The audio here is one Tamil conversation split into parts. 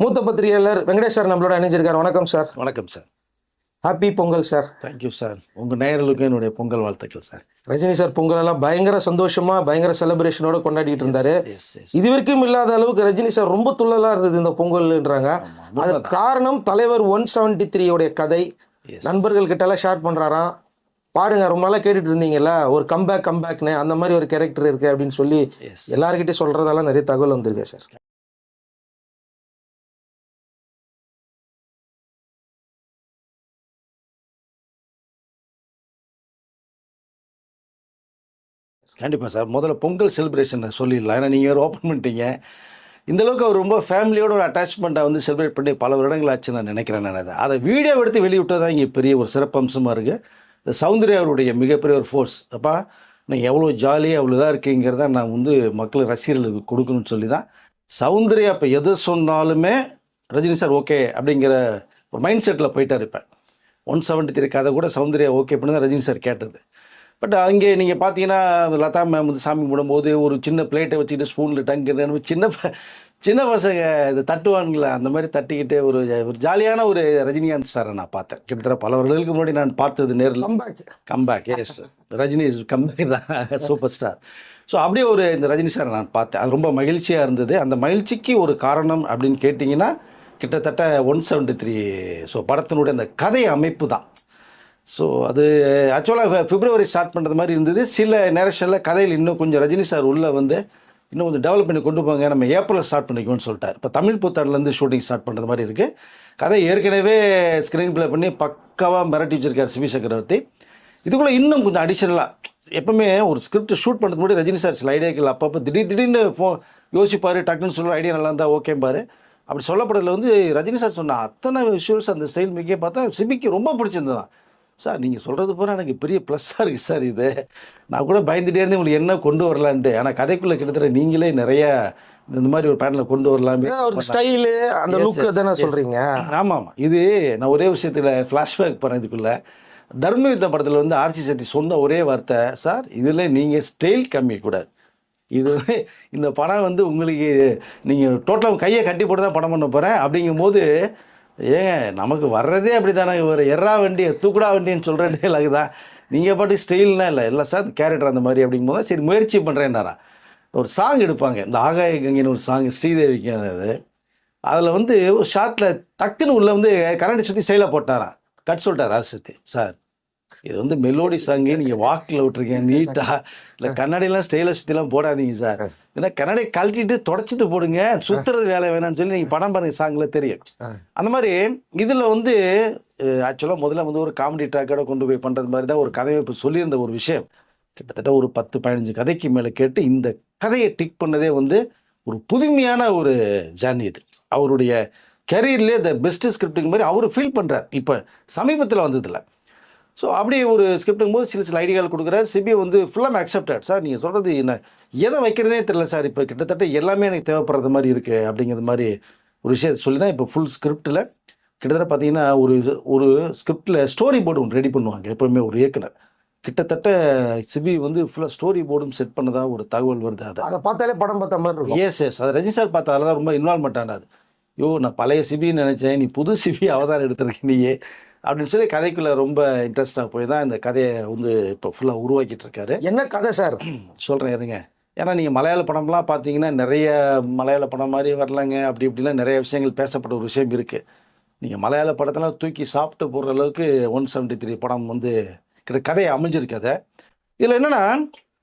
மூத்த பத்திரிகையாளர் வெங்கடேஷ் சார் நம்மளோட இணைஞ்சிருக்காரு. வணக்கம் சார். வணக்கம் sir. Happy Pongal sir. Thank you sir உங்கள் நேயர்களுக்கும் என்னுடைய பொங்கல் வாழ்த்துக்கள் சார் ரஜினி சார் பொங்கல் எல்லாம் பயங்கர சந்தோஷமா பயங்கர செலிப்ரேஷனோட கொண்டாடிட்டு இருந்தாரு. இது வரைக்கும் இல்லாத அளவுக்கு ரஜினி சார் ரொம்ப துள்ளலா இருந்தது இந்த பொங்கல்ன்றாங்க. அது காரணம் தலைவர் ஒன் செவன்டி த்ரீயோடைய கதை. நண்பர்கள் கிட்ட எல்லாம் ஷேர் பண்றாராம். பாருங்க ரொம்ப நாளா கேட்டுட்டு இருந்தீங்கல்ல ஒரு கம்பேக் கம்பேக்னு அந்த மாதிரி ஒரு கேரக்டர் இருக்கு அப்படின்னு சொல்லி எஸ் எல்லார்கிட்டயும் சொல்றதெல்லாம் நிறைய தகவல் வந்திருக்கு சார் கண்டிப்பாக சார். முதல்ல பொங்கல் செலிப்ரேஷனை சொல்லிடலாம். ஏன்னா நீங்கள் வேறு ஓப்பன் பண்ணிட்டீங்க. இந்தளவுக்கு அவர் ரொம்ப ஃபேமிலியோட ஒரு அட்டாச்மெண்ட்டை வந்து செலிப்ரேட் பண்ணி பல வருடங்கள் ஆச்சு நான் நினைக்கிறேன் நான் அதை. அதை வீடியோ எடுத்து வெளியிட்டது தான் இங்கே பெரிய ஒரு சிறப்பம்சமாக இருக்குது இந்த சௌந்தர்யா அவருடைய மிகப்பெரிய ஒரு ஃபோர்ஸ் அப்பா நீங்கள் எவ்வளோ ஜாலியாக அவ்வளோ இதாக இருக்குங்கிறத நான் வந்து மக்கள் ரசிகர்களுக்கு கொடுக்கணும்னு சொல்லி தான் சௌந்தர்யா இப்போ எது சொன்னாலுமே ரஜினி சார் ஓகே அப்படிங்கிற ஒரு மைண்ட் செட்டில் போயிட்டா இருப்பேன் ஒன் செவன்ட்டி த்ரீ கதை கூட சௌந்தர்யா ஓகே பண்ணி தான் ரஜினி சார் கேட்டது. பட் அங்கே நீங்கள் பார்த்தீங்கன்னா லதா மேம் வந்து சாமி கும்பிடும்போது ஒரு சின்ன பிளேட்டை வச்சுக்கிட்டு ஸ்பூனில் டங்கு சின்ன ப- சின்ன பசங்க இது தட்டுவானுங்களே அந்த மாதிரி தட்டிக்கிட்டு ஒரு ஒரு ஜாலியான ஒரு ரஜினிகாந்த் சாரை நான் பார்த்தேன். கிட்டத்தட்ட பல வருடங்களுக்கு முன்னாடி நான் பார்த்தது நேரில். Comeback comeback yes Rajini is comeback தான். சூப்பர் ஸ்டார் ஸோ அப்படியே ஒரு இந்த ரஜினி சாரை நான் பார்த்தேன். அது ரொம்ப மகிழ்ச்சியாக இருந்தது. அந்த மகிழ்ச்சிக்கு ஒரு காரணம் அப்படின்னு கேட்டிங்கன்னா கிட்டத்தட்ட ஒன் செவன்ட்டி த்ரீ ஸோ படத்தினுடைய அந்த கதை அமைப்பு தான். ஸோ அது ஆக்சுவலாக பிப்ரவரி ஸ்டார்ட் பண்ணுறது மாதிரி இருந்தது. சில நேரஷனில் கதையில் இன்னும் கொஞ்சம் ரஜினி சார் உள்ளே வந்து இன்னும் கொஞ்சம் டெவலப் பண்ணி கொண்டு போங்க நம்ம ஏப்ரலில் ஸ்டார்ட் பண்ணிக்கோன்னு சொல்லிட்டார். இப்போ தமிழ் புத்தாண்டுலேருந்து ஷூட்டிங் ஸ்டார்ட் பண்ணுறது மாதிரி இருக்குது கதை ஏற்கனவே ஸ்க்ரீன் ப்ளே பண்ணி பக்காவாக மிரட்டி வச்சிருக்கார் சிவி சக்கரவர்த்தி. இதுக்குள்ளே இன்னும் கொஞ்சம் அடிஷனலாக எப்பவுமே ஒரு ஸ்கிரிப்ட் ஷூட் பண்ணுறது முன்னாடி ரஜினி சார் சில ஐடியாக்கள் அப்பப்போ திடீர் திடீர்னு ஃபோ யோசிப்பார் டக்குன்னு சொல்லுற ஐடியா நல்லா இருந்தால் ஓகேம்பாரு அப்படி சொல்லப்படுறதுல வந்து ரஜினி சார் சொன்ன அத்தனை விஷுவல்ஸ் அந்த ஸ்டைல் மிக்க பார்த்தா சிபிக்கு ரொம்ப பிடிச்சிருந்ததான் சார் நீங்கள் சொல்கிறது பூரா எனக்கு பெரிய ப்ளஸ்ஸாக இருக்குது சார் இது. நான் கூட பயந்துட்டே இருந்தேன் உங்களுக்கு என்ன கொண்டு வரலான்ட்டு. ஆனால் கதைக்குள்ளே கிட்டத்தட்ட நீங்களே நிறைய இந்த மாதிரி ஒரு பேனலில் கொண்டு வரலாமே. ஒரு ஸ்டைலு அந்த Yes, லுக் yes, தானே yes. சொல்றீங்க? ஆமாம். ஆமாம் இது நான் ஒரே விஷயத்தில் ஃப்ளாஷ்பேக் போகிறேன் இதுக்குள்ளே. தர்மயுத்த படத்தில் வந்து ஆர்சி சக்தி சொன்ன ஒரே வார்த்தை சார் இதில் நீங்கள் ஸ்டைல் கம்மிக்கூடாது இது வந்து இந்த படம் வந்து உங்களுக்கு நீங்கள் டோட்டலாக கையை கட்டி போட்டு தான் படம் பண்ண போகிறேன் அப்படிங்கும்போது ஏங்க நமக்கு வர்றதே அப்படி தானே ஒரு எறா வண்டி தூக்குடா வண்டின்னு சொல்கிற டேலாக் தான். நீங்கள் பாட்டு ஸ்டைல்னா இல்லை இல்லை சார் கேரக்டர் அந்த மாதிரி அப்படிங்கும்போது சரி முயற்சி பண்ணுறேன்னாரா ஒரு சாங் எடுப்பாங்க இந்த ஆகாய கங்கைன்னு ஒரு சாங் ஸ்ரீதேவிக்கு அது அதில் வந்து ஒரு ஷார்ட்டில் டக்குன்னு உள்ளே வந்து கரண்ட் சுற்றி ஸ்டைலாக போட்டாரான் கட் சொல்லிட்டார் அரசு சார் இது வந்து மெலோடி சாங்கு நீங்கள் வாக்கில் விட்ருக்கீங்க நீட்டாக இல்லை கண்ணாடியெல்லாம் ஸ்டைலை சுற்றிலாம் போடாதீங்க சார். ஏன்னா கண்ணாடி கழட்டிட்டு தொடச்சிட்டு போடுங்க. சுற்றுறது வேலை வேணாம்னு சொல்லி நீங்கள் படம் பாருங்க சாங்கில் தெரியும். அந்த மாதிரி இதில் வந்து ஆக்சுவலாக முதல்ல வந்து ஒரு காமெடி ட்ராக்கோட கொண்டு போய் பண்ணுறது மாதிரி தான் ஒரு கதையமைப்பு சொல்லியிருந்த ஒரு விஷயம். கிட்டத்தட்ட ஒரு பத்து பதினஞ்சு கதைக்கு மேலே கேட்டு இந்த கதையை டிக் பண்ணதே வந்து ஒரு புதுமையான ஒரு ஜேர்னி இது. அவருடைய கெரியர்லேயே த பெஸ்ட் ஸ்கிரிப்டிங் மாதிரி அவர் ஃபீல் பண்ணுறார் இப்போ சமீபத்தில் வந்ததில்ல. ஸோ அப்படியே ஒரு ஸ்கிரிப்டுங்கும் போது சில சில ஐடியாக்கள் கொடுக்குறாரு. சிபி வந்து ஃபுல்லாக அக்செப்டட் சார் நீங்கள் சொல்கிறது என்ன? எதை வைக்கிறதே தெரியல சார் இப்போ கிட்டத்தட்ட எல்லாமே எனக்கு தேவைப்படுறது மாதிரி இருக்குது அப்படிங்கிறது மாதிரி ஒரு விஷயத்தை சொல்லி தான் இப்போ ஃபுல் ஸ்கிரிப்டில் கிட்டத்தட்ட பார்த்தீங்கன்னா ஒரு ஒரு ஸ்கிரிப்டில் ஸ்டோரி போர்டு ஒன்று ரெடி பண்ணுவாங்க எப்போவுமே ஒரு இயக்குனர். கிட்டத்தட்ட சிபி வந்து ஃபுல்லாக ஸ்டோரி போர்டும் செட் பண்ணதா ஒரு தகவல் வருது அது. அதை பார்த்தாலே படம் பார்த்த மாதிரி இருக்கும். எஸ் எஸ் அது ரஜினி சார் பார்த்தால தான் ரொம்ப இன்வால்மெண்ட் ஆனாது யோ நான் பழைய சிபின்னு நினச்சேன். நீ புது சிபி அவதாரம் எடுத்திருக்க நீயே. அப்படின்னு சொல்லி கதைக்குள்ளே ரொம்ப இன்ட்ரெஸ்டாக போய் தான் இந்த கதையை வந்து இப்போ ஃபுல்லாக உருவாக்கிட்டு இருக்காரு. என்ன கதை சார்? சொல்கிறேன் இருங்க. ஏன்னா நீங்கள் மலையாள படம்லாம் பார்த்தீங்கன்னா நிறைய மலையாள படம் மாதிரி வரலாங்க. அப்படி இப்படிலாம் நிறைய விஷயங்கள் பேசப்பட்ட ஒரு விஷயம் இருக்குது நீங்கள் மலையாள படத்தெல்லாம் தூக்கி சாப்பிட்டு போடுற அளவுக்கு ஒன் செவன்ட்டி த்ரீ படம் வந்து கிட்ட கதையை அமைஞ்சிருக்கு அதை. இதில் என்னென்னா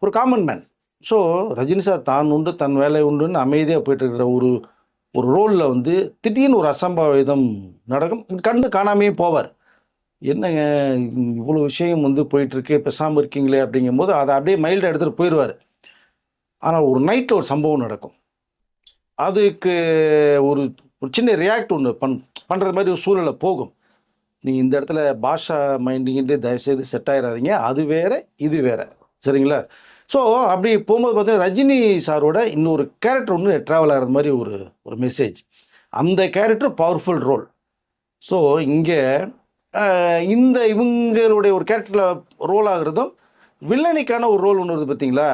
ஒரு common man so Rajini sir தான் உண்டு தன் வேலை உண்டுன்னு அமைதியாக போயிட்டு இருக்கிற ஒரு ஒரு ரோலில் வந்து திடீர்னு ஒரு அசம்பாவிதம் நடக்கும். கண்டு காணாமையே போவார். என்னங்க இவ்வளோ விஷயம் வந்து போயிட்டுருக்கு? பேசாமல் இருக்கீங்களே அப்படிங்கும்போது அதை அப்படியே மைல்டாக எடுத்துகிட்டு போயிடுவார். ஆனால் ஒரு நைட்டில் ஒரு சம்பவம் நடக்கும். அதுக்கு ஒரு ஒரு சின்ன ரியாக்ட் ஒன்று பண் பண்ணுறது மாதிரி ஒரு சூழ்நிலை போகும். நீங்கள் இந்த இடத்துல பாஷா மைண்டிங்கிட்டு தயவுசெய்து செட் ஆகிடாதீங்க அது வேற இது வேற. சரிங்களா? ஸோ அப்படி போகும்போது பார்த்தீங்கன்னா ரஜினி சாரோட இன்னொரு கேரக்டர் ஒன்று ட்ராவல் ஆகிறது மாதிரி ஒரு ஒரு மெசேஜ் அந்த கேரக்டர் பவர்ஃபுல் ரோல் ஸோ இங்கே இந்த இவங்களுடைய ஒரு கேரக்டரில் ரோல் ஆகுறதும் வில்லனிக்கான ஒரு ரோல் ஒன்று வருது பார்த்தீங்களா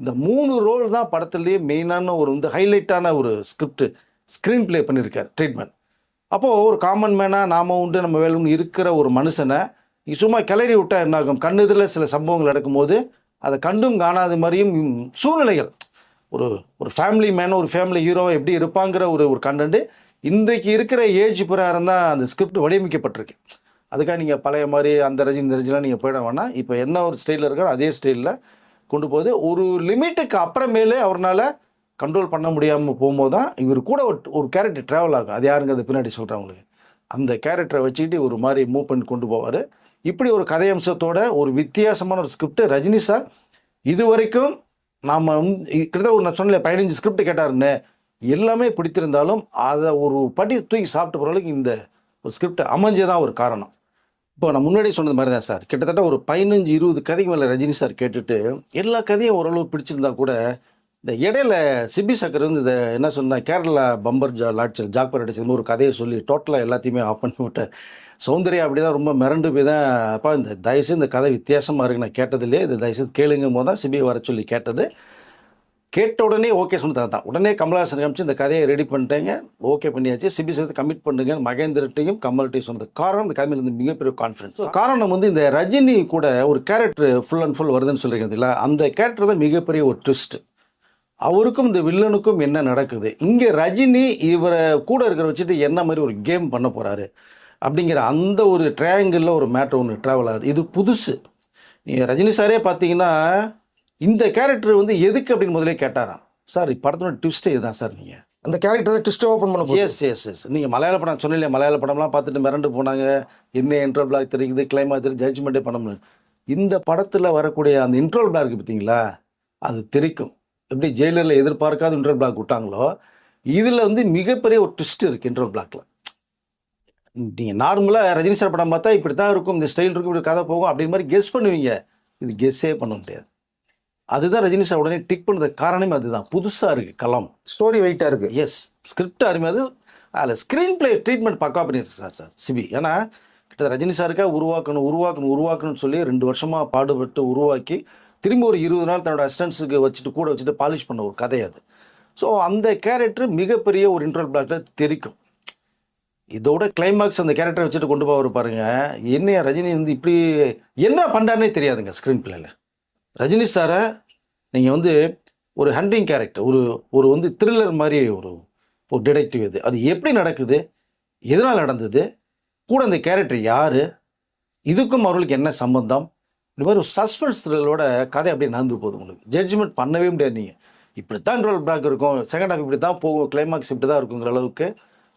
இந்த மூணு ரோல் தான் படத்துலேயே மெயினான ஒரு வந்து ஹைலைட்டான ஒரு ஸ்கிரிப்ட் ஸ்க்ரீன் ப்ளே பண்ணியிருக்கார் ட்ரீட்மெண்ட் அப்போது ஒரு காமன் மேனாக நாம உண்டு நம்ம வேலை இருக்கிற ஒரு மனுஷனை நீ சும்மா கிளறி விட்டால் என்ன ஆகும்? இதில் சில சம்பவங்கள் நடக்கும்போது அதை கண்டும் காணாத மாதிரியும் சூழ்நிலைகள். ஒரு ஒரு ஃபேமிலி மேன் ஒரு ஃபேமிலி ஹீரோவை எப்படி இருப்பாங்கிற ஒரு ஒரு கண்டென்ட் இன்றைக்கு இருக்கிற ஏஜ் பிரகாரம் தான் அந்த ஸ்கிரிப்ட் வடிவமைக்கப்பட்டிருக்கு. அதுக்காக நீங்கள் பழைய மாதிரி அந்த ரஜினி இந்த ரஜிலாம் நீங்கள் போயிட வேணாம். இப்போ என்ன ஒரு ஸ்டைலில் இருக்காரோ அதே ஸ்டைலில் கொண்டு போகுது. ஒரு லிமிட்டுக்கு அப்புறமேலே அவரால் கண்ட்ரோல் பண்ண முடியாமல் போகும்போது தான் இவர் கூட ஒரு ஒரு கேரக்டர் ட்ராவல் ஆகும். அது யாருங்க அது பின்னாடி சொல்கிறேன் உங்களுக்கு. அந்த கேரக்டரை வச்சுக்கிட்டு ஒரு மாதிரி மூவ் பண்ணி கொண்டு போவார். இப்படி ஒரு கதையம்சத்தோட ஒரு வித்தியாசமான ஒரு ஸ்கிரிப்ட் ரஜினி சார் இது வரைக்கும் நாம் கிட்டத்தட்ட ஒரு நான் சொன்னல பதினஞ்சு ஸ்கிரிப்ட் கேட்டாருன்னு. எல்லாமே பிடித்திருந்தாலும் அதை ஒரு படி தூக்கி சாப்பிட்டு போகிற அளவுக்கு இந்த ஒரு ஸ்கிரிப்ட் அமைஞ்சதான் ஒரு காரணம். இப்போ நான் முன்னாடி சொன்னது மாதிரி தான் சார். கிட்டத்தட்ட ஒரு பதினஞ்சு இருபது கதைக்கு மேலே ரஜினி சார் கேட்டுட்டு எல்லா கதையும் ஓரளவு பிடிச்சிருந்தா கூட இந்த இடையில சிபி சக்கர் வந்து இதை என்ன சொன்னால் கேரளா பம்பர் ஜா லாட்சல் ஜாக்பர் அடிச்சது ஒரு கதையை சொல்லி டோட்டலாக எல்லாத்தையுமே ஆஃப் பண்ணி விட்டேன் சௌந்தர்யா அப்படி தான் ரொம்ப மிரண்டு போய் தான் அப்பா இந்த தயவுசெய்து இந்த கதை வித்தியாசமாக இருக்குது நான் கேட்டதுலேயே இந்த தயவுசெய்து கேளுங்கும் போது தான் சிபியை வர சொல்லி கேட்டது. கேட்ட உடனே ஓகே சொன்னது தான் உடனே கமலஹாசன் காமிச்சு இந்த கதையை ரெடி பண்ணிட்டேங்க. ஓகே பண்ணியாச்சு. சிபி சேர்த்து கமிட் பண்ணுங்க. மகேந்திரட்டையும் கமல்ட்டையும் சொன்னது காரணம் இந்த கதையில் இருந்து மிகப்பெரிய கான்ஃபிடன்ஸ் காரணம் வந்து இந்த ரஜினி கூட ஒரு கேரக்டர் ஃபுல் அண்ட் ஃபுல் வருதுன்னு சொல்லியிருக்கீங்க இல்ல அந்த கேரக்டர் தான் மிகப்பெரிய ஒரு ட்விஸ்ட் அவருக்கும் இந்த வில்லனுக்கும் என்ன நடக்குது? இங்கே ரஜினி இவரை கூட இருக்கிற வச்சுட்டு என்ன மாதிரி ஒரு கேம் பண்ண போறாரு? அப்படிங்கிற அந்த ஒரு ட்ரையாங்கிளில் ஒரு மேட்ரு ஒன்று ட்ராவல் ஆகுது. இது புதுசு. நீங்கள் ரஜினி சாரே பார்த்தீங்கன்னா இந்த கேரக்டர் வந்து எதுக்கு அப்படின்னு முதலே கேட்டாராம். சார் படத்தோட ட்விஸ்ட்டே இதுதான் சார் நீங்கள் அந்த கேரக்டர் ட்விஸ்ட் ஓப்பன் பண்ண எஸ் எஸ் எஸ் நீங்கள் மலையாள படம் சொன்னீங்களே மலையாள படம்லாம் பார்த்துட்டு மிரண்டு போனாங்க. என்ன இன்ட்ரோ பிளாக் தெரியுது கிளைமா தெரியும் ஜட்ஜ்மெண்ட்டே பண்ண இந்த படத்தில் வரக்கூடிய அந்த இன்ட்ரோ பிளாக் பார்த்தீங்களா? அது தெரிக்கும். எப்படி ஜெயிலரில் எதிர்பார்க்காத இன்ட்ரோ பிளாக் விட்டாங்களோ இதில் வந்து மிகப்பெரிய ஒரு ட்விஸ்ட் இருக்குது இன்ட்ரோ பிளாக்ல நீங்கள் நார்மலாக ரஜினி சார் படம் பார்த்தா இப்படி தான் இருக்கும் இந்த ஸ்டைல் இருக்கும் இப்படி கதை போகும் அப்படின்னு மாதிரி கெஸ் பண்ணுவீங்க. இது கெஸ்ஸே பண்ண முடியாது. அதுதான் ரஜினி சார் உடனே டிக் பண்ணது காரணமே அதுதான். புதுசாக இருக்குது களம். ஸ்டோரி வெயிட்டா இருக்கு. எஸ் ஸ்கிரிப்ட் அருமையாது அதில் ஸ்க்ரீன் பிளே ட்ரீட்மெண்ட் பக்கா பண்ணியிருக்கு சார் சார் சிபி. ஏன்னா கிட்ட ரஜினி சாருக்காக உருவாக்கணும் உருவாக்கணும் உருவாக்கணும்னு சொல்லி ரெண்டு வருஷமாக பாடுபட்டு உருவாக்கி திரும்பி ஒரு இருபது நாள் தன்னோட அசிஸ்டன்ஸுக்கு வச்சுட்டு கூட வச்சுட்டு பாலிஷ் பண்ண ஒரு கதை அது. ஸோ அந்த கேரக்டர் மிகப்பெரிய ஒரு இன்ட்ரோல் பிளாக்ல தெரிக்கும். இதோட கிளைமாக்ஸ் அந்த கேரக்டரை வச்சுட்டு கொண்டு போவார் பாருங்க. என்ன ரஜினி வந்து இப்படி என்ன பண்ணுறாருனே தெரியாதுங்க ஸ்க்ரீன் பிளேல ரஜினி சாரை நீங்கள் வந்து ஒரு ஹண்டிங் கேரக்டர் ஒரு ஒரு வந்து த்ரில்லர் மாதிரி ஒரு ஒரு டிடெக்டிவ் இது. அது எப்படி நடக்குது? எதனால் நடந்தது? கூட அந்த கேரக்டர் யார்? இதுக்கும் அவர்களுக்கு என்ன சம்பந்தம்? இந்த மாதிரி ஒரு சஸ்பென்ஸ் த்ரில்லோட கதை அப்படியே நடந்து போகுது உங்களுக்கு. ஜட்ஜ்மெண்ட் பண்ணவே முடியாது நீங்கள் இப்படி தான் ரோல் பேக் இருக்கும். செகண்ட் ஹாஃப் இப்படி தான் போகும். கிளைமாக்ஸ் இப்படி தான் இருக்குங்கிற அளவுக்கு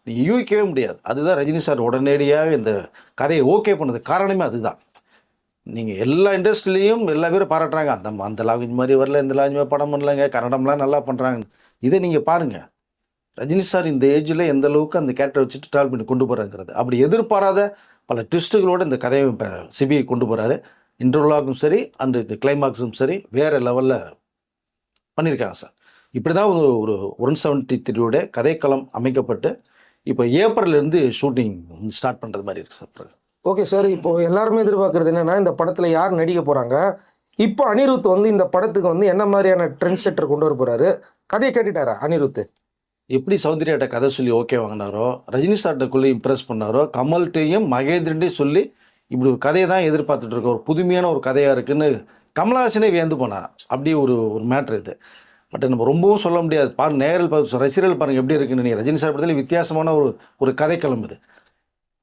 நீங்கள் யூகிக்கவே முடியாது. அதுதான் ரஜினி சார் உடனடியாக இந்த கதையை ஓகே பண்ணது. காரணமே அதுதான். நீங்கள் எல்லா இண்டஸ்ட்ரிலையும் எல்லா பேரும் பாராட்டுறாங்க. அந்த அந்த லாங்குவேஜ் மாதிரி வரல இந்த லாங்குவேஜ் படம் பண்ணலங்க. கன்னடம்லாம் நல்லா பண்ணுறாங்க இதை நீங்கள் பாருங்கள் ரஜினி சார் இந்த ஏஜில் எந்த அளவுக்கு அந்த கேரக்டர் வச்சுட்டு ட்ராவல் பண்ணி கொண்டு போகிறாங்கிறது அப்படி எதிர்பாராத பல ட்விஸ்ட்டுகளோடு இந்த கதையை இப்போ சிபிஐ கொண்டு போகிறாரு இன்டர்லாகும் சரி அண்ட் இந்த கிளைமாக்ஸும் சரி வேறு லெவலில் பண்ணியிருக்காங்க சார் இப்படி தான் ஒரு ஒரு ஒன் செவன்ட்டி த்ரீயோட கதைக்களம் அமைக்கப்பட்டு இப்போ ஏப்ரல்லேருந்து ஷூட்டிங் ஸ்டார்ட் பண்ணுறது மாதிரி இருக்குது சார் ஓகே சார் இப்போ எல்லாருமே எதிர்பார்க்கறது என்னன்னா இந்த படத்துல யார் நடிக்க போறாங்க? இப்போ அனிருத் வந்து இந்த படத்துக்கு வந்து என்ன மாதிரியான ட்ரெண்ட் செட்டர் கொண்டு வர போறாரு? கதையை கேட்டுட்டாரா அனிருத்? எப்படி சௌந்தர்யாட்ட கதை சொல்லி ஓகே வாங்கினாரோ ரஜினி சார்ட்டக்குள்ளே இம்ப்ரெஸ் பண்ணாரோ கமல்கிட்டையும் மகேந்திரன்ட்டையும் சொல்லி இப்படி ஒரு கதையை தான் எதிர்பார்த்துட்டு இருக்க ஒரு புதுமையான ஒரு கதையாக இருக்குன்னு கமலஹாசனே வியந்து போனார் அப்படி ஒரு ஒரு மேட்ரு இது. பட் நம்ம ரொம்பவும் சொல்ல முடியாது. பாரு நேரில் பார்த்து ரசிகர்கள் பாருங்க எப்படி இருக்குன்னு. நீ ரஜினி சார் படத்தில் வித்தியாசமான ஒரு ஒரு கதை கிளம்புது.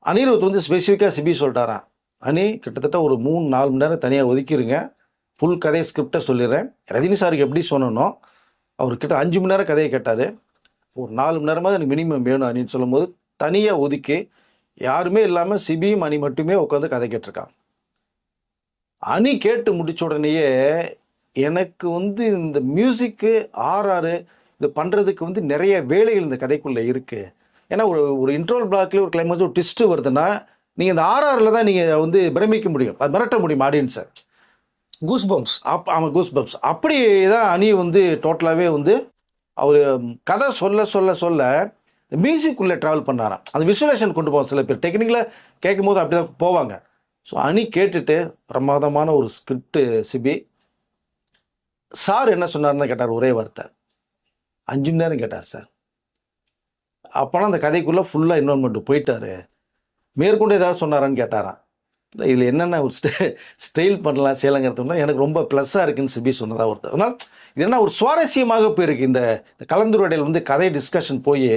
அனிருத் வந்து ஸ்பெசிஃபிக்காக சிபி சொல்லிட்டாரான் அனி கிட்டத்தட்ட ஒரு மூணு நாலு மணி நேரம் தனியாக ஒதுக்கிடுங்க ஃபுல் கதையை ஸ்கிரிப்டை சொல்லிடுறேன். ரஜினி சாருக்கு எப்படி சொன்னனோ அவர்கிட்ட அஞ்சு மணி நேரம் கதையை கேட்டார். ஒரு நாலு மணி நேரமாவது எனக்கு மினிமம் வேணும் அனின்னு சொல்லும்போது தனியாக ஒதுக்கி யாருமே இல்லாமல் சிபியும் அணி மட்டுமே உட்காந்து கதை கேட்டிருக்காங்க அணி கேட்டு முடிச்ச உடனேயே எனக்கு வந்து இந்த மியூசிக்கு ஆர்ஆர் இது பண்ணுறதுக்கு வந்து நிறைய வேலைகள் இந்த கதைக்குள்ளே இருக்குது ஏன்னா ஒரு ஒரு இன்ட்ரோல் பிளாக்லேயே ஒரு கிளைமேக்ஸ் ஒரு ட்விஸ்ட்டு வருதுன்னா நீங்கள் இந்த ஆர்ஆரில் தான் நீங்கள் வந்து பிரமிக்க முடியும். அது மிரட்ட முடியும் ஆடியன்ஸை கூஸ் பம்ப்ஸ் அப் ஆமாம் கூஸ் பம்ப்ஸ் அப்படி தான் அணி வந்து டோட்டலாகவே வந்து அவர் கதை சொல்ல சொல்ல சொல்ல மியூசிக் உள்ளே ட்ராவல் பண்ணாராம். அந்த விசுவலேஷன் கொண்டு போவாங்க சில பேர். டெக்னிக்கில் கேட்கும் போது அப்படி தான் போவாங்க. ஸோ அணி கேட்டுட்டு பிரமாதமான ஒரு ஸ்கிரிப்ட் சிபி. சார் என்ன சொன்னார்னு கேட்டார் ஒரே வார்த்தை. அஞ்சு மணி நேரம் கேட்டார் சார். அப்போலாம் அந்த கதைக்குள்ளே ஃபுல்லாக இன்வால்மெண்ட் போயிட்டாரு. மேற்கொண்டு ஏதாவது சொன்னாரான்னு கேட்டாராம். இல்லை இதில் என்னென்ன ஒரு ஸ்டே ஸ்டைல் பண்ணலாம் சேலங்கிறதுனா எனக்கு ரொம்ப ப்ளஸ்ஸாக இருக்குன்னு சிபி சொன்னதாக ஒருத்தர். அதனால் இது என்ன ஒரு சுவாரஸ்யமாக போயிருக்கு. இந்த இந்த கலந்துரையாடல் வந்து கதை டிஸ்கஷன் போய்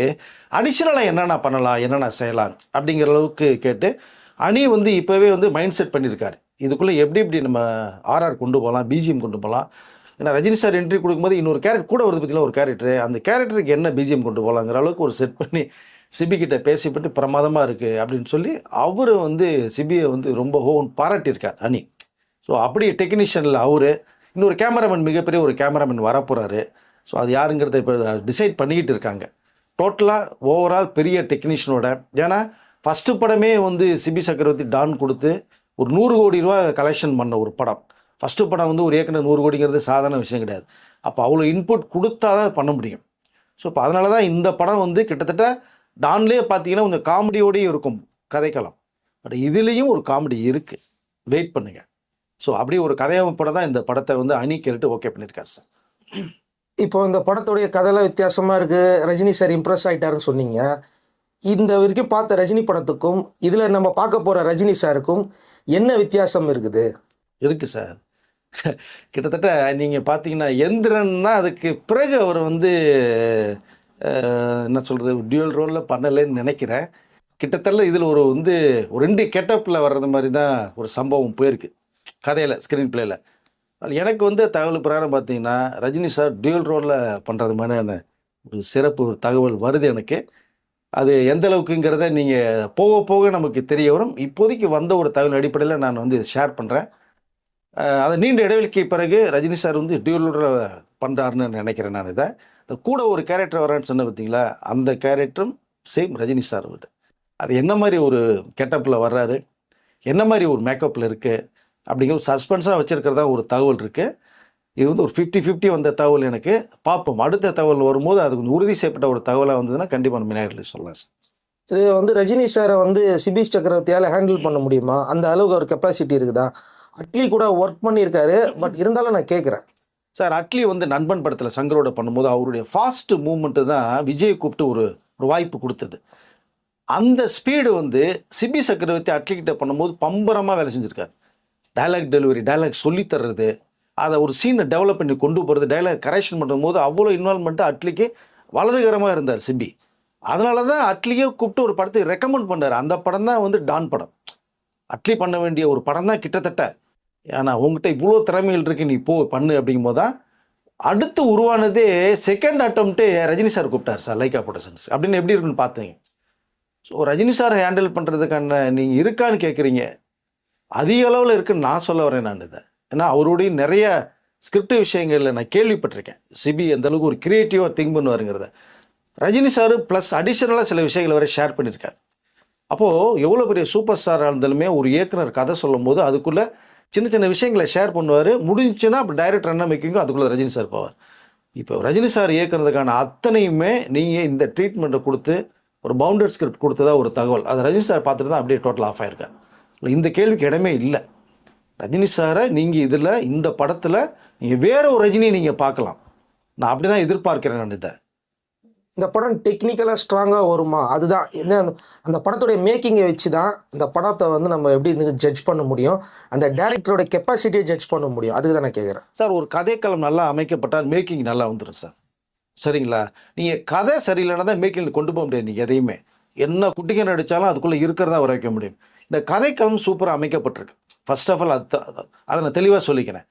அடிஷ்னலாக என்னென்ன பண்ணலாம் என்னென்ன செய்யலாம் அப்படிங்கிற அளவுக்கு கேட்டு அணி வந்து இப்போவே வந்து மைண்ட் செட் பண்ணியிருக்காரு. இதுக்குள்ளே எப்படி எப்படி நம்ம ஆர்ஆர் கொண்டு போகலாம் பிஜிஎம் கொண்டு போகலாம் ஏன்னா ரஜினி சார் என்ட்ரி கொடுக்கும்போது இன்னொரு கேரக்டர் கூட வருது பற்றிலாம் ஒரு கேரக்டர் அந்த கேரக்டருக்கு என்ன பிஜிஎம் கொண்டு போகலாங்கிற அளவுக்கு ஒரு செட் பண்ணி சிபி கிட்ட பேசிப்பட்டு பிரமாதமாக இருக்குது அப்படின்னு சொல்லி அவர் வந்து சிபியை வந்து ரொம்ப ஹோன் பாராட்டியிருக்கார் அணி. ஸோ அப்படி டெக்னீஷியனில் அவர் இன்னொரு கேமராமேன் மிகப்பெரிய ஒரு கேமராமேன் வரப்போகிறாரு ஸோ அது யாருங்கிறத இப்போ டிசைட் பண்ணிக்கிட்டு இருக்காங்க. டோட்டலாக ஓவரால் பெரிய டெக்னீஷியனோட ஏன்னா ஃபஸ்ட்டு படமே வந்து சிபி சக்கரவர்த்தி டான் கொடுத்து ஒரு நூறு கோடி ரூபா கலெக்ஷன் பண்ண ஒரு படம். ஃபஸ்ட்டு படம் வந்து ஒரு ஏக்கர் நூறு கோடிங்கிறது சாதாரண விஷயம் கிடையாது. அப்போ அவ்வளோ இன்புட் கொடுத்தா தான் பண்ண முடியும். ஸோ இப்போ அதனால தான் இந்த படம் வந்து கிட்டத்தட்ட டான்லேயே பார்த்தீங்கன்னா கொஞ்சம் காமெடியோடயே இருக்கும் கதைக்களம். பட் இதுலேயும் ஒரு காமெடி இருக்குது வெயிட் பண்ணுங்க. ஸோ அப்படி ஒரு கதையமைப்பட தான் இந்த படத்தை வந்து அணி கேட்டு ஓகே பண்ணியிருக்காரு சார் இப்போ இந்த படத்துடைய கதைலாம் வித்தியாசமாக இருக்குது ரஜினி சார் இம்ப்ரெஸ் ஆகிட்டாருன்னு சொன்னீங்க. இந்த வரைக்கும் பார்த்த ரஜினி படத்துக்கும் இதில் நம்ம பார்க்க போகிற ரஜினி சாருக்கும் என்ன வித்தியாசம் இருக்குது? இருக்குது சார் கிட்டத்தட்ட நீங்கள் பார்த்தீங்கன்னா எந்திரன்னா அதுக்கு பிறகு அவர் வந்து என்ன சொல்கிறது டியூல் ரோலில் பண்ணலைன்னு நினைக்கிறேன். கிட்டத்தட்ட இதில் ஒரு வந்து ஒரு ரெண்டு கெட்டப்பில் வர்றது மாதிரி தான் ஒரு சம்பவம் போயிருக்கு. கதையில் ஸ்க்ரீன் பிளேயில் எனக்கு வந்து தகவல் பிரகாரம் பார்த்தீங்கன்னா ரஜினி சார் டியூல் ரோலில் பண்ணுறது மாதிரியான ஒரு சிறப்பு ஒரு தகவல் வருது எனக்கு. அது எந்த அளவுக்குங்கிறத நீங்கள் போக போக நமக்கு தெரிய வரும். இப்போதைக்கு வந்த ஒரு தகவல் அடிப்படையில் நான் வந்து ஷேர் பண்ணுறேன் அது நீண்ட இடைவெளிக்கு பிறகு ரஜினி சார் வந்து டியூலோட பண்ணுறாருன்னு நினைக்கிறேன் நான் இதை. இந்த கூட ஒரு கேரக்டர் வரேன்னு சொன்ன பார்த்தீங்களா? அந்த கேரக்டரும் சேம் ரஜினி சார் வருது அது என்ன மாதிரி ஒரு கெட்டப்பில் வர்றாரு? என்ன மாதிரி ஒரு மேக்கப்பில் இருக்குது அப்படிங்கிற ஒரு சஸ்பென்ஸாக வச்சுருக்கிறதா ஒரு தகவல் இருக்குது இது வந்து ஒரு ஃபிஃப்டி ஃபிஃப்டி வந்த தகவல் எனக்கு. பார்ப்போம். அடுத்த தகவல் வரும்போது அது கொஞ்சம் உறுதி செய்யப்பட்ட ஒரு தகவலாக வந்ததுன்னா கண்டிப்பாக நம்ம விநாயகர் சொல்லலாம் சார். இது வந்து ரஜினி சாரை வந்து சிபிஸ் சக்கரவர்த்தியால் ஹேண்டில் பண்ண முடியுமா? அந்த அளவுக்கு ஒரு கெப்பாசிட்டி இருக்குதா? அட்லி கூட ஒர்க் பண்ணியிருக்காரு பட் இருந்தாலும் நான் கேட்குறேன் சார் அட்லி வந்து நண்பன் படத்தில் சங்கரோட பண்ணும்போது அவருடைய ஃபாஸ்ட் மூமெண்ட்டு தான் விஜய் கூப்பிட்டு ஒரு ஒரு வாய்ப்பு கொடுத்தது. அந்த ஸ்பீடு வந்து சிபி சக்கரவர்த்தி அட்லிகிட்ட பண்ணும்போது பம்பரமாக வேலை செஞ்சுருக்காரு. டைலாக் டெலிவரி டைலாக் சொல்லித்தர்றது அதை ஒரு சீனை டெவலப் பண்ணி கொண்டு போகிறது டைலாக் கரெக்ஷன் பண்ணும்போது அவ்வளோ இன்வால்மெண்ட்டு அட்லிக்கு வலதுகரமாக இருந்தார் சிபி. அதனால தான் அட்லியே கூப்பிட்டு ஒரு படத்துக்கு ரெக்கமெண்ட் பண்ணார். அந்த படம் தான் வந்து டான் படம். அட்லி பண்ண வேண்டிய ஒரு படம் தான் கிட்டத்தட்ட ஏன்னா உங்ககிட்ட இவ்வளோ திறமைகள் இருக்கு நீ போ பண்ணு அப்படிங்கும்போது தான் அடுத்து உருவானதே செகண்ட் அட்டம்ப்ட்டு ரஜினி சார் கூப்பிட்டார் சார் லைக்கா ப்ரொடக்ஷன்ஸ் அப்படின்னு எப்படி இருக்குன்னு பார்த்தீங்க. ஸோ ரஜினி சார் ஹேண்டில் பண்ணுறதுக்கான நீங்கள் இருக்கான்னு கேட்குறீங்க அதிக அளவில் இருக்குன்னு நான் சொல்ல வரேன் நான் இதை. ஏன்னா அவருடைய நிறைய ஸ்கிரிப்ட் விஷயங்களில் நான் கேள்விப்பட்டிருக்கேன். சிபி அந்தளவுக்கு ஒரு க்ரியேட்டிவாக திங்க் பண்ணுவாருங்கிறத. ரஜினி சார் ப்ளஸ் அடிஷ்னலாக சில விஷயங்களை வரை ஷேர் பண்ணியிருக்கார். அப்போது எவ்வளோ பெரிய சூப்பர் ஸ்டாராக இருந்தாலுமே ஒரு இயக்குனர் கதை சொல்லும்போது அதுக்குள்ளே சின்ன சின்ன விஷயங்களை ஷேர் பண்ணுவார். முடிஞ்சுன்னா அப்போ டைரக்டர் என்ன மேக்கிங்கோ அதுக்குள்ளே ரஜினி சார் போவார். இப்போ ரஜினி சார் இயக்குறதுக்கான அத்தனையுமே நீங்கள் இந்த ட்ரீட்மெண்ட்டை கொடுத்து ஒரு பவுண்டட் ஸ்கிரிப்ட் கொடுத்ததா ஒரு தகவல். அது ரஜினி சார் பார்த்துட்டு தான் அப்படியே டோட்டல் ஆஃப் ஆயிருக்கார். இல்லை இந்த கேள்விக்கு இடமே இல்லை. ரஜினி சாரை நீங்கள் இதில் இந்த படத்தில் நீங்கள் வேற ஒரு ரஜினியை நீங்கள் பார்க்கலாம். நான் அப்படி தான் எதிர்பார்க்கிறேன் நான் இதை. இந்த படம் டெக்னிக்கலாக ஸ்ட்ராங்காக வருமா? அதுதான். என்ன அந்த அந்த படத்துடைய மேக்கிங்கை வச்சு தான் இந்த படத்தை வந்து நம்ம எப்படி ஜட்ஜ் பண்ண முடியும்? அந்த டேரக்டரோட கெப்பாசிட்டியை ஜட்ஜ் பண்ண முடியும். அதுக்கு தான் நான் கேட்குறேன் சார் ஒரு கதைக்களம் நல்லா அமைக்கப்பட்டால் மேக்கிங் நல்லா வந்துடும் சார். சரிங்களா? நீங்கள் கதை சரியில்லைன்னா தான் மேக்கிங் கொண்டு போக முடியாது நீங்கள் எதையுமே. என்ன குட்டிங்க நடித்தாலும் அதுக்குள்ளே இருக்கிறதா வர வைக்க முடியும். இந்த கதைக்களம் சூப்பராக அமைக்கப்பட்டிருக்கு. ஃபர்ஸ்ட் ஆஃப் ஆல் அது அதை நான் தெளிவாக சொல்லிக்கிறேன்.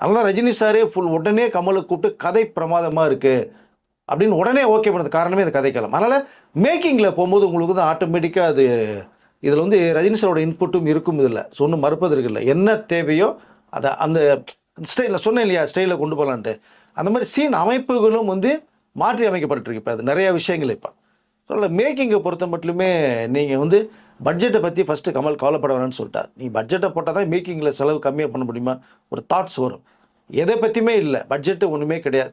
அதனால் ரஜினி சாரே ஃபுல் உடனே கமலை கூப்பிட்டு கதை பிரமாதமாக இருக்குது அப்படின்னு உடனே ஓகே பண்ணது காரணமே இந்த கதைக்கலாம் அதனால் மேக்கிங்கில் போகும்போது உங்களுக்கு தான் ஆட்டோமேட்டிக்காக அது இதில் வந்து ரஜினி சாரோட இன்புட்டும் இருக்கும் இதில். ஸோ ஒன்றும் மறுப்பதற்கு இல்லை. என்ன தேவையோ அதை அந்த ஸ்டைலில் சொன்னேன் இல்லையா? ஸ்டைலில் கொண்டு போகலான்ட்டு அந்த மாதிரி சீன் அமைப்புகளும் வந்து மாற்றி அமைக்கப்பட்டிருக்கு. இப்போ அது நிறையா விஷயங்கள் இப்போ. அதனால் மேக்கிங்கை பொறுத்த மட்டுமே நீங்கள் வந்து பட்ஜெட்டை பற்றி ஃபஸ்ட்டு கமல் கவலைப்பட வேணும்னு சொல்லிட்டார். நீ பட்ஜெட்டை போட்டால் தான் மேக்கிங்கில் செலவு கம்மியாக பண்ண முடியுமா? ஒரு தாட்ஸ் வரும். எதை பற்றியுமே இல்லை. பட்ஜெட்டு ஒன்றுமே கிடையாது.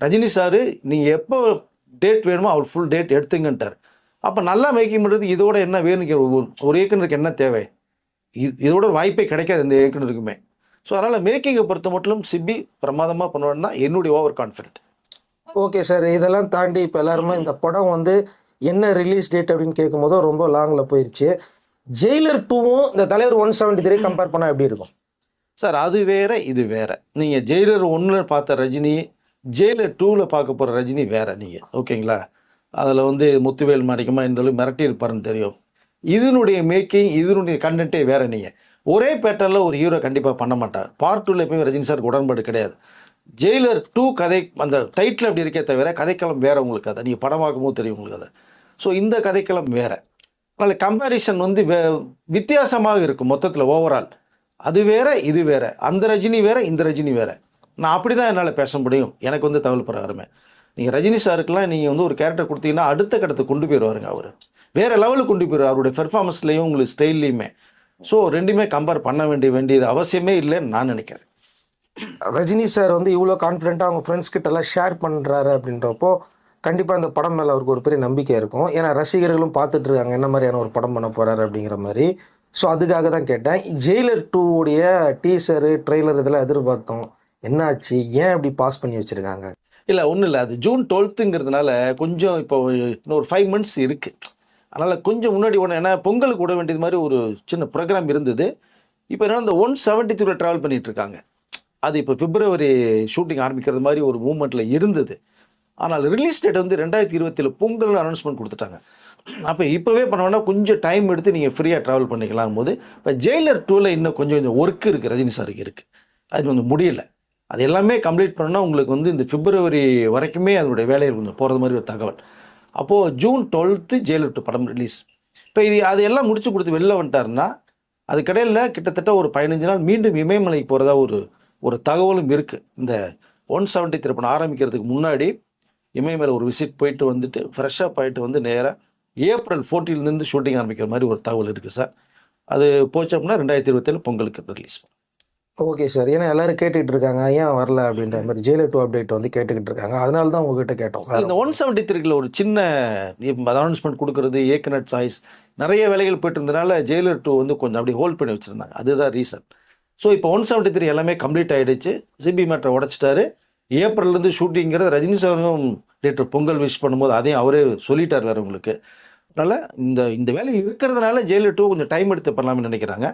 ரஜினி சார் நீங்கள் எப்போ டேட் வேணுமோ அவர் ஃபுல் டேட் எடுத்துங்கன்ட்டார். அப்போ நல்லா மேக்கிங் பண்ணுறது இதோட என்ன வேணுங்க ஒரு- இயக்குனருக்கு என்ன தேவை? இது இதோட வாய்ப்பே கிடைக்காது இந்த இயக்குனருக்குமே. ஸோ அதனால் மேக்கிங்கை பொறுத்த மட்டும் சிப்பி பிரமாதமாக பண்ணுவேன்னு என்னுடைய ஓவர் கான்ஃபிடென்ட் ஓகே சார் இதெல்லாம் தாண்டி இப்போ எல்லாருமே இந்த படம் வந்து என்ன ரிலீஸ் டேட் அப்படின்னு கேட்கும்போது ரொம்ப லாங்கில் போயிடுச்சு ஜெயிலர் டூவும் இந்த தலைவர் ஒன் செவன்ட்டி த்ரீ கம்பேர் பண்ணால் எப்படி இருக்கும்? சார் அது வேற இது வேற. நீங்கள் ஜெயிலர் ஒன்றில் பார்த்த ரஜினி ஜெயிலர் டூவில் பார்க்க போகிற ரஜினி வேற நீங்கள் ஓகேங்களா? அதில் வந்து முத்துவேல் மாணிக்கமா இந்த அளவு மிரட்டி இருப்பாருன்னு தெரியும். இதனுடைய மேக்கிங் இதனுடைய கண்டென்ட்டே வேற நீங்கள் ஒரே பேட்டர்னில் ஒரு ஹீரோ கண்டிப்பாக பண்ண மாட்டார். பார்ட் டூவில் எப்பயும் ரஜினி சாருக்கு உடன்பாடு கிடையாது. ஜெயிலர் டூ கதை அந்த டைட்டில் அப்படி இருக்கே தவிர கதைக்களம் வேறு உங்களுக்கு அதை. நீங்கள் படமாக்கும் போது தெரியும் உங்களுக்கு அதை. ஸோ இந்த கதைக்களம் வேறு. அதனால் கம்பேரிஷன் வந்து வே வித்தியாசமாக இருக்கும் மொத்தத்தில் ஓவரால் அது வேற இது வேற. அந்த ரஜினி வேற இந்த ரஜினி வேற. நான் அப்படி தான் என்னால் பேச முடியும். எனக்கு வந்து தகவல் பிரகாரமே. நீங்கள் ரஜினி சாருக்கெல்லாம் நீங்கள் வந்து ஒரு கேரக்டர் கொடுத்தீங்கன்னா அடுத்த கட்டத்தை கொண்டு போயிடுவாருங்க அவர். வேறு லெவலுக்கு கொண்டு போயிடுவார் அவருடைய பெர்ஃபார்மன்ஸ்லேயும் உங்களுக்கு ஸ்டைல்லையுமே ஸோ ரெண்டுமே கம்பேர் பண்ண வேண்டிய வேண்டியது அவசியமே இல்லைன்னு நான் நினைக்கிறேன். ரஜினி சார் வந்து இவ்வளோ கான்ஃபிடென்ட்டாக அவங்க ஃப்ரெண்ட்ஸ் கிட்டலாம் எல்லாம் ஷேர் பண்ணுறாரு அப்படின்றப்போ கண்டிப்பாக இந்த படம் மேலே அவருக்கு ஒரு பெரிய நம்பிக்கை இருக்கும். ஏன்னா ரசிகர்களும் பார்த்துட்டு இருக்காங்க என்ன மாதிரியான ஒரு படம் பண்ண போகிறாரு அப்படிங்கிற மாதிரி. ஸோ அதுக்காக தான் கேட்டேன். ஜெயிலர் டூ உடைய டீசரு ட்ரெய்லர் இதெல்லாம் எதிர்பார்த்தோம். என்னாச்சு? ஏன் இப்படி பாஸ் பண்ணி வச்சுருக்காங்க? இல்லை ஒன்றும் இல்லை. அது ஜூன் டுவெல்த்துங்கிறதுனால கொஞ்சம் இப்போ இன்னொரு ஃபைவ் மந்த்ஸ் இருக்குது அதனால் கொஞ்சம் முன்னாடி ஒன்று ஏன்னா பொங்கலுக்கு விட வேண்டியது மாதிரி ஒரு சின்ன ப்ரோக்ராம் இருந்தது. இப்போ என்னென்னா இந்த ஒன் செவன்ட்டி த்ரீல ட்ராவல் பண்ணிட்டு இருக்காங்க. அது இப்போ பிப்ரவரி ஷூட்டிங் ஆரம்பிக்கிறது மாதிரி ஒரு மூமெண்ட்டில் இருந்தது. ஆனால் ரிலீஸ் டேட் வந்து ரெண்டாயிரத்தி இருபத்தில் பொங்கல் அனௌன்ஸ்மெண்ட் கொடுத்துட்டாங்க. அப்போ இப்போவே பண்ணோன்னா கொஞ்சம் டைம் எடுத்து நீங்கள் ஃப்ரீயாக ட்ராவல் பண்ணிக்கலாம் போது இப்போ ஜெயிலர் டூவில் இன்னும் கொஞ்சம் கொஞ்சம் ஒர்க் இருக்குது ரஜினி சாருக்கு இருக்குது அது வந்து முடியல. அது எல்லாமே கம்ப்ளீட் பண்ணால் உங்களுக்கு வந்து இந்த பிப்ரவரி வரைக்குமே அதனுடைய வேலைகள் கொஞ்சம் போகிறது மாதிரி ஒரு தகவல். அப்போது ஜூன் டுவெல்த்து ஜெயலலிட்டு படம் ரிலீஸ் இப்போ இது அது எல்லாம் முடிச்சு கொடுத்து வெளில வந்துட்டாருன்னா அதுக்கடையில் கிட்டத்தட்ட ஒரு பதினஞ்சு நாள் மீண்டும் இமயமலைக்கு போகிறதா ஒரு ஒரு தகவலும் இருக்குது இந்த ஒன் செவன்ட்டி திருப்பணம் ஆரம்பிக்கிறதுக்கு முன்னாடி இமயமலை ஒரு விசிட் போயிட்டு வந்துட்டு ஃப்ரெஷ்ஷாக போயிட்டு வந்து நேராக ஏப்ரல் 14 ஷூட்டிங் ஆரம்பிக்கிற மாதிரி ஒரு தகவல் இருக்குது சார். அது போச்சு அப்படின்னா ரெண்டாயிரத்தி இருபத்தேழு பொங்கலுக்கு ரிலீஸ் ஓகே சார். ஏன்னா எல்லாரும் கேட்டுக்கிட்டு இருக்காங்க ஏன் வரல? அப்படின்ற மாதிரி ஜெயிலர் டூ அப்டேட் வந்து கேட்டுக்கிட்டு இருக்காங்க அதனால தான் உங்ககிட்ட கேட்டோம். இந்த ஒன் செவன்ட்டி த்ரீல ஒரு சின்ன அனௌன்ஸ்மெண்ட் கொடுக்கறது ஏக்கனட் சாய்ஸ் நிறைய வேலைகள் போயிட்டு இருந்தனால ஜெயிலர் டூ வந்து கொஞ்சம் அப்படி ஹோல்ட் பண்ணி வச்சிருந்தாங்க. அதுதான் ரீசன் ஸோ இப்போ ஒன் செவன்ட்டி த்ரீ எல்லாமே கம்ப்ளீட் ஆயிடுச்சு. சிபி மேட்டரை உடைச்சிட்டாரு. ஏப்ரல்லேருந்து ஷூட்டிங்கிறது ரஜினி சாரும் நேற்று பொங்கல் விஷ் பண்ணும்போது அதையும் அவரே சொல்லிட்டார் வேற உங்களுக்கு. அதனால் இந்த இந்த வேலை இருக்கிறதுனால ஜெயிலர் டூ கொஞ்சம் டைம் எடுத்து பண்ணலாம்னு நினைக்கிறாங்க.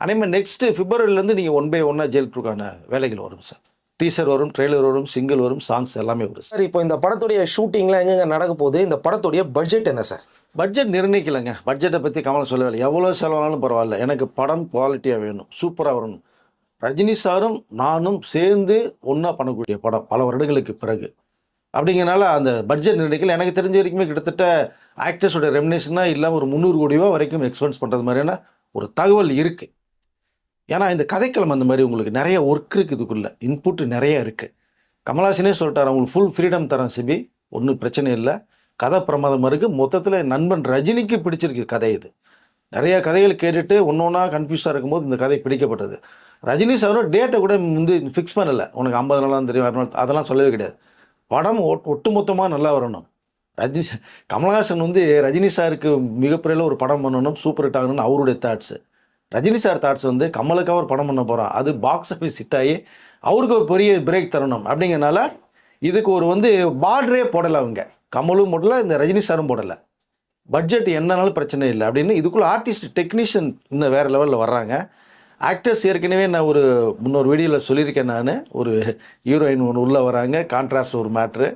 அதேமாதிரி நெக்ஸ்ட் பிப்ரவரிலேருந்து நீங்கள் ஒன் பை ஒன்னாக ஜெயில் டூக்கான வேலைகள் வரும் சார் டீசர் வரும் ட்ரெய்லர் வரும் சிங்கிள் வரும் சாங்ஸ் எல்லாமே வரும் சார் இப்போ இந்த படத்துடைய ஷூட்டிங்லாம் எங்கெங்க நடக்க போகுது? இந்த படத்துடைய பட்ஜெட் என்ன சார் பட்ஜெட் நிர்ணயிக்கலைங்க. பட்ஜெட்டை பற்றி கமலம் சொல்லவே இல்லை எவ்வளோ செலவானாலும் பரவாயில்ல. எனக்கு படம் குவாலிட்டியாக வேணும். சூப்பராக வரணும். ரஜினி சாரும் நானும் சேர்ந்து ஒன்றா பண்ணக்கூடிய படம். பல வருடங்களுக்கு பிறகு. அப்படிங்கிறனால அந்த பட்ஜெட் நிர்ணயிக்கல. எனக்கு தெரிஞ்ச வரைக்குமே கிட்டத்தட்ட ஆக்டர்ஸோட ரெமினேஷனாக இல்லாமல் ஒரு முந்நூறு கோடி ரூபா வரைக்கும் எக்ஸ்பென்ஸ் பண்ணுறது மாதிரியான ஒரு தகவல் இருக்குது ஏன்னா இந்த கதைக்களம் அந்த மாதிரி உங்களுக்கு நிறைய ஒர்க் இருக்குது இதுக்குள்ளே. இன்புட் நிறைய இருக்குது கமலாசனே சொல்லிட்டார் அவங்களுக்கு ஃபுல் ஃப்ரீடம் தரேன் சிபி. ஒன்றும் பிரச்சனை இல்லை. கதை பிரமாதமாக இருக்குது மொத்தத்தில் என் நண்பன் ரஜினிக்கு பிடிச்சிருக்கு கதை இது. நிறைய கதைகள் கேட்டுட்டு ஒன்று ஒன்றா கன்ஃபியூஸாக இருக்கும்போது இந்த கதை பிடிக்கப்பட்டது. ரஜினி சாரும் டேட்டை கூட வந்து ஃபிக்ஸ் பண்ணலை. உனக்கு ஐம்பது நாளாக தெரியும் அறுபது நாள் அதெல்லாம் சொல்லவே கிடையாது. படம் ஒட் ஒட்டுமொத்தமாக நல்லா வரணும். ரஜினி கமலஹாசன் வந்து ரஜினி சாருக்கு மிகப்பெரிய ஒரு படம் பண்ணணும் சூப்பர் ஹிட் ஆகணும்னு அவருடைய தாட்ஸு ரஜினி சார் தாட்ஸ் வந்து கமலுக்காக ஒரு படம் பண்ண போகிறோம் அது பாக்ஸ் ஆஃபீஸ் ஹிட் ஆகி அவருக்கு ஒரு பெரிய பிரேக் தரணும் அப்படிங்கிறனால இதுக்கு ஒரு வந்து பார்டரே போடலை அவங்க. கமலும் போடலை இந்த ரஜினி சாரும் போடலை. பட்ஜெட் என்னன்னாலும் பிரச்சனை இல்லை அப்படின்னு இதுக்குள்ளே ஆர்டிஸ்ட் டெக்னீஷியன் இன்னும் வேறு லெவலில் வர்றாங்க. ஆக்டர்ஸ் ஏற்கனவே நான் ஒரு முன்னொரு வீடியோவில் சொல்லியிருக்கேன் நான். ஒரு ஹீரோயின் ஒன்று உள்ளே வராங்க. கான்ட்ராஸ்ட் ஒரு மேட்ரு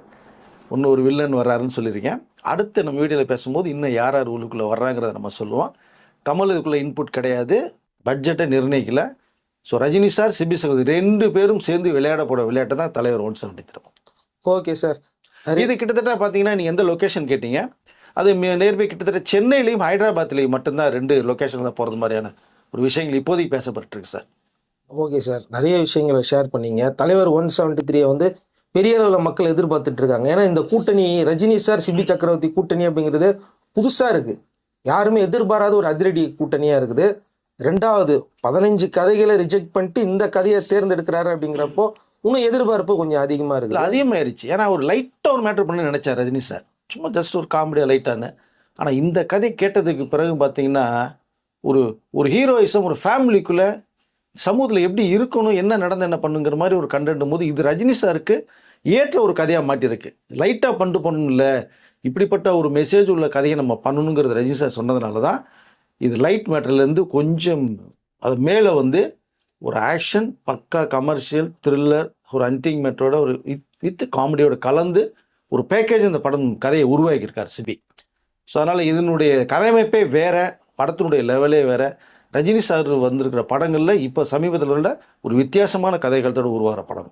ஒன்று ஒரு வில்லன் வர்றாருன்னு சொல்லியிருக்கேன். அடுத்து நம்ம வீடியோவில் பேசும்போது இன்னும் யார் யார் உள்ளுக்குள்ளே வர்றாங்கிறத நம்ம சொல்லுவோம். கமல் இதுக்குள்ளே இன்புட் கிடையாது பட்ஜெட்டை நிர்ணயிக்கல. ஸோ ரஜினி சார் சிபி சகோதரி ரெண்டு பேரும் சேர்ந்து விளையாட போட விளையாட்டு தான் தலைவர் ஒன் செவன்டி திருப்போம் ஓகே சார் இது கிட்டத்தட்ட பார்த்தீங்கன்னா நீங்கள் எந்த லொக்கேஷன் கேட்டீங்க? அது நேர்பை கிட்டத்தட்ட சென்னையிலையும் ஹைதராபாத்லேயும் மட்டும்தான் ரெண்டு லொக்கேஷன் தான் போகிறது மாதிரியான ஒரு விஷயங்கள் இப்போதைக்கு பேசப்பட்டிருக்கு சார் ஓகே சார் நிறைய விஷயங்களை ஷேர் பண்ணீங்க. தலைவர் ஒன் செவன்ட்டி த்ரீயை வந்து பெரிய அளவில் மக்கள் எதிர்பார்த்துட்டு இருக்காங்க. ஏன்னா இந்த கூட்டணி ரஜினி சார் சிபி சக்கரவர்த்தி கூட்டணி அப்படிங்கிறது புதுசாக இருக்குது யாருமே எதிர்பாராத ஒரு அதிரடி கூட்டணியாக இருக்குது. ரெண்டாவது பதினஞ்சு கதைகளை ரிஜெக்ட் பண்ணிட்டு இந்த கதையை தேர்ந்தெடுக்கிறாரு அப்படிங்கிறப்போ இன்னும் எதிர்பார்ப்பு கொஞ்சம் அதிகமாக இருக்குது. அதிகமாயிருச்சு. ஏன்னா ஒரு லைட்டாக ஒரு மேட்ரு பண்ண நினச்சார் ரஜினி சார் சும்மா ஜஸ்ட் ஒரு காமெடியாக லைட்டான ஆனால் இந்த கதை கேட்டதுக்கு பிறகு பார்த்தீங்கன்னா ஒரு ஒரு ஹீரோயிசம் ஒரு ஃபேமிலிக்குள்ளே சமூகத்தில் எப்படி இருக்கணும் என்ன நடந்து என்ன பண்ணுங்கிற மாதிரி ஒரு கண்டென்ட் போது இது ரஜினி சாருக்கு ஏற்ற ஒரு கதையாக மாட்டியிருக்கு லைட்டாக பண்ணிட்டு பண்ணணும் இல்லை இப்படிப்பட்ட ஒரு மெசேஜ் உள்ள கதையை நம்ம பண்ணணுங்கிறது ரஜினி சார் சொன்னதுனால தான் இது லைட் மேட்டர்லேருந்து கொஞ்சம் அது மேலே வந்து ஒரு ஆக்ஷன் பக்கா கமர்ஷியல் த்ரில்லர் ஒரு அன்டிங் மேட்டரோட ஒரு வித் காமெடியோட கலந்து ஒரு பேக்கேஜ் இந்த படம் கதையை உருவாக்கியிருக்கார் சிபி. ஸோ அதனால் இதனுடைய கதையமைப்பே வேறு படத்தினுடைய லெவலே வேறு. ரஜினி சார் வந்திருக்கிற படங்களில் இப்போ சமீபத்தில் உள்ள ஒரு வித்தியாசமான கதைகளத்தோடு உருவாகிற படம்.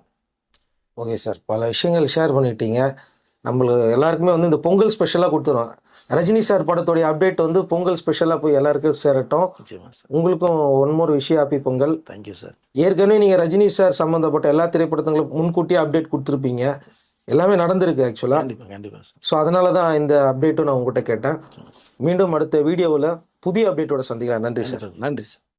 ஓகே சார் பல விஷயங்கள் ஷேர் பண்ணிட்டீங்க. நம்மளுக்கு எல்லாருக்குமே வந்து இந்த பொங்கல் ஸ்பெஷலாக கொடுத்துருவோம் ரஜினி சார் படத்துடைய அப்டேட் வந்து பொங்கல் ஸ்பெஷலாக போய் எல்லாருக்கும் சேரட்டும். உங்களுக்கும் ஒன் மோர் விஷயம் ஹாப்பி பொங்கல். தேங்க்யூ சார் ஏற்கனவே நீங்கள் ரஜினி சார் சம்மந்தப்பட்ட எல்லா திரைப்படத்துங்களும் முன்கூட்டியே அப்டேட் கொடுத்துருப்பீங்க. எல்லாமே நடந்திருக்கு ஆக்சுவலாக கண்டிப்பாக கண்டிப்பாக சார் ஸோ அதனால தான் இந்த அப்டேட்டும் நான் உங்ககிட்ட கேட்டேன். மீண்டும் அடுத்த வீடியோவில் புதிய அப்டேட்டோட சந்திக்கலாம். நன்றி சார் நன்றி சார்